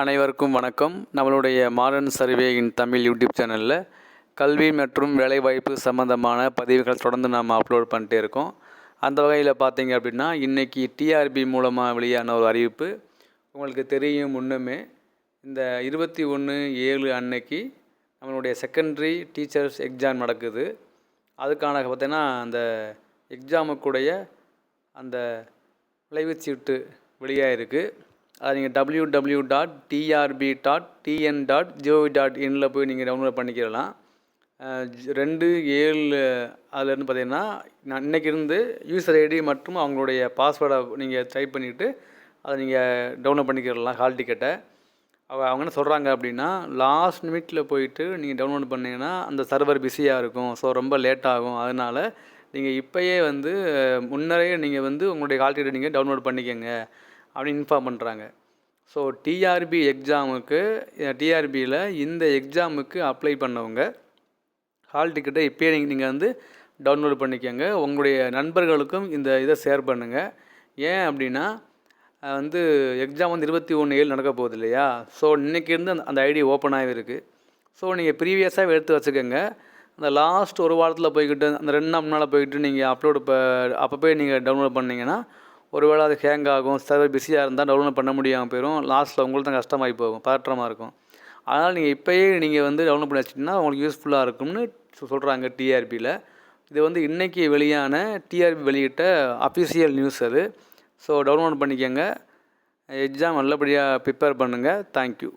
அனைவருக்கும் வணக்கம். நம்மளுடைய modern survey in Tamil YouTube சேனலில் கல்வி மற்றும் வேலைவாய்ப்பு சம்மந்தமான பதிவுகள் தொடர்ந்து நாம் அப்லோட் பண்ணிட்டே இருக்கோம். அந்த வகையில் பார்த்தீங்க அப்படின்னா இன்றைக்கி டிஆர்பி மூலமாக வெளியான ஒரு அறிவிப்பு. உங்களுக்கு தெரியும் முன்னுமே இந்த இருபத்தி ஒன்று ஏழு அன்னைக்கு நம்மளுடைய செகண்டரி டீச்சர்ஸ் எக்ஸாம் நடக்குது. அதுக்கான பார்த்தீங்கன்னா அந்த எக்ஸாமுக்குடைய அந்த விளைவு சீட்டு வெளியாகிருக்கு அதை நீங்கள் W W dot TRB dot TN dot GOV dot இனில் போய் நீங்கள் டவுன்லோட் பண்ணிக்கிறலாம் ரெண்டு ஏழு அதுலேருந்து பார்த்தீங்கன்னா நான் இன்றைக்கி இருந்து யூசர் ஐடி மற்றும் அவங்களுடைய பாஸ்வேர்டை நீங்கள் டைப் பண்ணிவிட்டு அதை நீங்கள் டவுன்லோட் பண்ணிக்கிறலாம் ஹால் டிக்கெட்டை அவங்க அவங்க என்ன சொல்கிறாங்க அப்படின்னா லாஸ்ட் மினிட்டில் போயிட்டு நீங்கள் டவுன்லோட் பண்ணிங்கன்னா அந்த சர்வர் பிஸியாக இருக்கும். ஸோ ரொம்ப லேட் ஆகும். அதனால் நீங்கள் இப்போயே வந்து முன்னரே நீங்கள் வந்து உங்களுடைய ஹால் டிக்கெட்டை நீங்கள் டவுன்லோட் பண்ணிக்கோங்க அப்படின்னு இன்ஃபார்ம் பண்ணுறாங்க ஸோ டிஆர்பி எக்ஸாமுக்கு டிஆர்பியில் இந்த எக்ஸாமுக்கு அப்ளை பண்ணவங்க ஹால் டிக்கெட்டை இப்போயே நீங்கள் நீங்கள் வந்து டவுன்லோட் பண்ணிக்கோங்க. உங்களுடைய நண்பர்களுக்கும் இந்த இதை ஷேர் பண்ணுங்கள் ஏன் அப்படின்னா வந்து எக்ஸாம் வந்து இருபத்தி ஒன்று ஏழு நடக்க போகுது இல்லையா? ஸோ இன்றைக்கி இருந்து அந்த அந்த ஐடி ஓப்பன் ஆகிருக்கு ஸோ நீங்கள் ப்ரீவியஸாக எடுத்து வச்சுக்கோங்க. அந்த லாஸ்ட் ஒரு வாரத்தில் போய்கிட்டு அந்த ரெண்டு நாள் முன்னால் போய்கிட்டு நீங்கள் அப்லோடு இப்போ அப்போ போய் நீங்கள் டவுன்லோட் பண்ணீங்கன்னா ஒருவேளை அது ஹேங் ஆகும் சர்வர் பிஸியாக இருந்தால் டவுன்லோட் பண்ண முடியாமல் போயிடும் லாஸ்ட்டில் உங்களுக்கு தான் கஷ்டமாகி போகும் பதற்றமாக இருக்கும். அதனால் நீங்கள் இப்போயே நீங்கள் வந்து டவுன்லோட் பண்ணி வச்சிட்டிங்கன்னா உங்களுக்கு யூஸ்ஃபுல்லாக இருக்கும்னு சொல்கிறாங்க டிஆர்பியில் இது வந்து இன்றைக்கி வெளியான டிஆர்பி வெளியிட்ட அஃபிஷியல் நியூஸ் அது. ஸோ டவுன்லோட் பண்ணிக்கோங்க. எக்ஸாம் நல்லபடியாக ப்ரிப்பேர் பண்ணுங்கள் தேங்க்யூ